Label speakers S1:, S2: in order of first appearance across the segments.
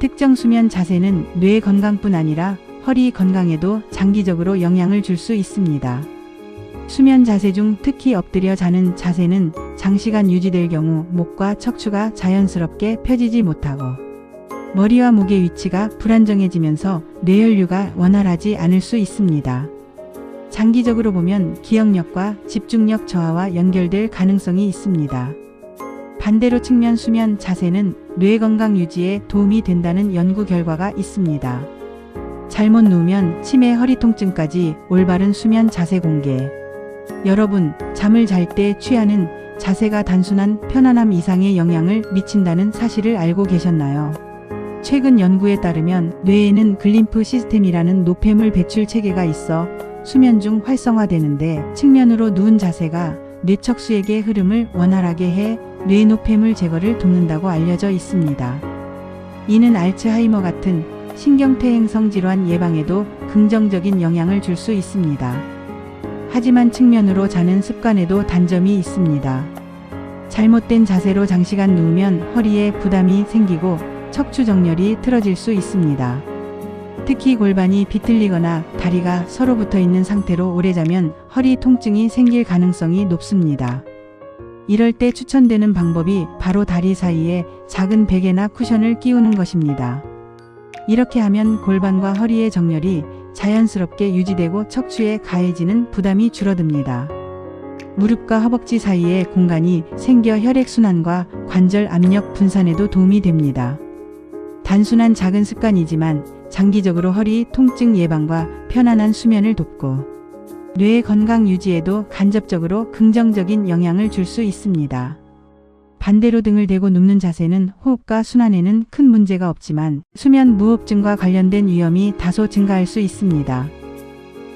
S1: 특정 수면 자세는 뇌 건강뿐 아니라 허리 건강에도 장기적으로 영향을 줄 수 있습니다. 수면 자세 중 특히 엎드려 자는 자세는 장시간 유지될 경우 목과 척추가 자연스럽게 펴지지 못하고 머리와 목의 위치가 불안정해지면서 뇌혈류가 원활하지 않을 수 있습니다. 장기적으로 보면 기억력과 집중력 저하와 연결될 가능성이 있습니다. 반대로 측면 수면 자세는 뇌 건강 유지에 도움이 된다는 연구 결과가 있습니다. 잘못 누우면 치매 허리 통증까지 올바른 수면 자세 공개. 여러분, 잠을 잘 때 취하는 자세가 단순한 편안함 이상의 영향을 미친다는 사실을 알고 계셨나요? 최근 연구에 따르면 뇌에는 글림프 시스템이라는 노폐물 배출 체계가 있어 수면 중 활성화되는데 측면으로 누운 자세가 뇌척수액의 흐름을 원활하게 해 뇌노폐물 제거를 돕는다고 알려져 있습니다. 이는 알츠하이머 같은 신경퇴행성 질환 예방에도 긍정적인 영향을 줄 수 있습니다. 하지만 측면으로 자는 습관에도 단점이 있습니다. 잘못된 자세로 장시간 누우면 허리에 부담이 생기고 척추 정렬이 틀어질 수 있습니다. 특히 골반이 비틀리거나 다리가 서로 붙어 있는 상태로 오래 자면 허리 통증이 생길 가능성이 높습니다. 이럴 때 추천되는 방법이 바로 다리 사이에 작은 베개나 쿠션을 끼우는 것입니다. 이렇게 하면 골반과 허리의 정렬이 자연스럽게 유지되고 척추에 가해지는 부담이 줄어듭니다. 무릎과 허벅지 사이에 공간이 생겨 혈액순환과 관절 압력 분산에도 도움이 됩니다. 단순한 작은 습관이지만 장기적으로 허리 통증 예방과 편안한 수면을 돕고 뇌 건강 유지에도 간접적으로 긍정적인 영향을 줄 수 있습니다. 반대로 등을 대고 눕는 자세는 호흡과 순환에는 큰 문제가 없지만 수면 무호흡증과 관련된 위험이 다소 증가할 수 있습니다.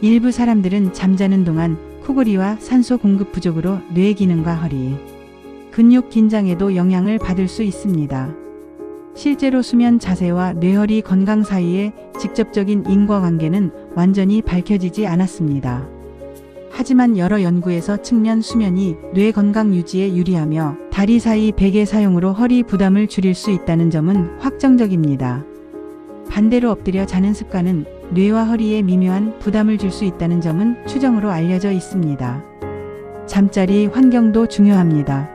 S1: 일부 사람들은 잠자는 동안 코골이와 산소 공급 부족으로 뇌 기능과 허리, 근육 긴장에도 영향을 받을 수 있습니다. 실제로 수면 자세와 뇌허리 건강 사이의 직접적인 인과관계는 완전히 밝혀지지 않았습니다. 하지만 여러 연구에서 측면 수면이 뇌 건강 유지에 유리하며 다리 사이 베개 사용으로 허리 부담을 줄일 수 있다는 점은 확정적입니다. 반대로 엎드려 자는 습관은 뇌와 허리에 미묘한 부담을 줄 수 있다는 점은 추정으로 알려져 있습니다. 잠자리 환경도 중요합니다.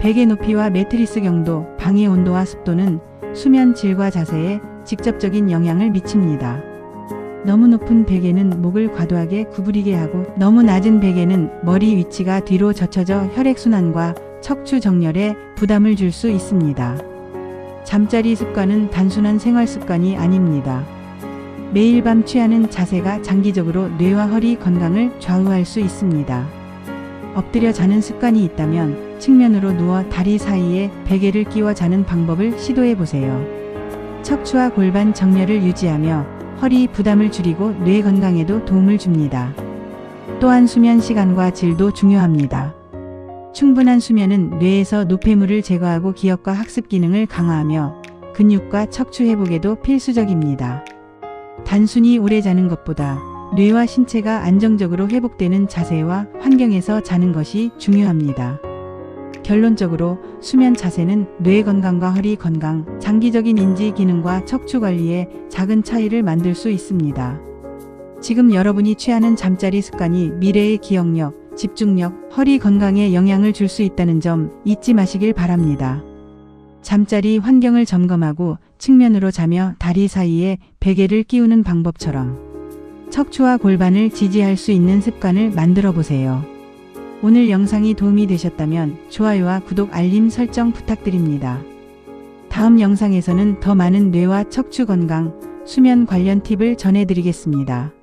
S1: 베개 높이와 매트리스 경도, 방의 온도와 습도는 수면 질과 자세에 직접적인 영향을 미칩니다. 너무 높은 베개는 목을 과도하게 구부리게 하고 너무 낮은 베개는 머리 위치가 뒤로 젖혀져 혈액순환과 척추 정렬에 부담을 줄 수 있습니다. 잠자리 습관은 단순한 생활 습관이 아닙니다. 매일 밤 취하는 자세가 장기적으로 뇌와 허리 건강을 좌우할 수 있습니다. 엎드려 자는 습관이 있다면 측면으로 누워 다리 사이에 베개를 끼워 자는 방법을 시도해 보세요. 척추와 골반 정렬을 유지하며 허리 부담을 줄이고 뇌 건강에도 도움을 줍니다. 또한 수면 시간과 질도 중요합니다. 충분한 수면은 뇌에서 노폐물을 제거하고 기억과 학습 기능을 강화하며 근육과 척추 회복에도 필수적입니다. 단순히 오래 자는 것보다 뇌와 신체가 안정적으로 회복되는 자세와 환경에서 자는 것이 중요합니다. 결론적으로 수면 자세는 뇌 건강과 허리 건강, 장기적인 인지 기능과 척추 관리에 작은 차이를 만들 수 있습니다. 지금 여러분이 취하는 잠자리 습관이 미래의 기억력, 집중력, 허리 건강에 영향을 줄 수 있다는 점 잊지 마시길 바랍니다. 잠자리 환경을 점검하고 측면으로 자며 다리 사이에 베개를 끼우는 방법처럼 척추와 골반을 지지할 수 있는 습관을 만들어 보세요. 오늘 영상이 도움이 되셨다면 좋아요와 구독 알림 설정 부탁드립니다. 다음 영상에서는 더 많은 뇌와 척추 건강, 수면 관련 팁을 전해드리겠습니다.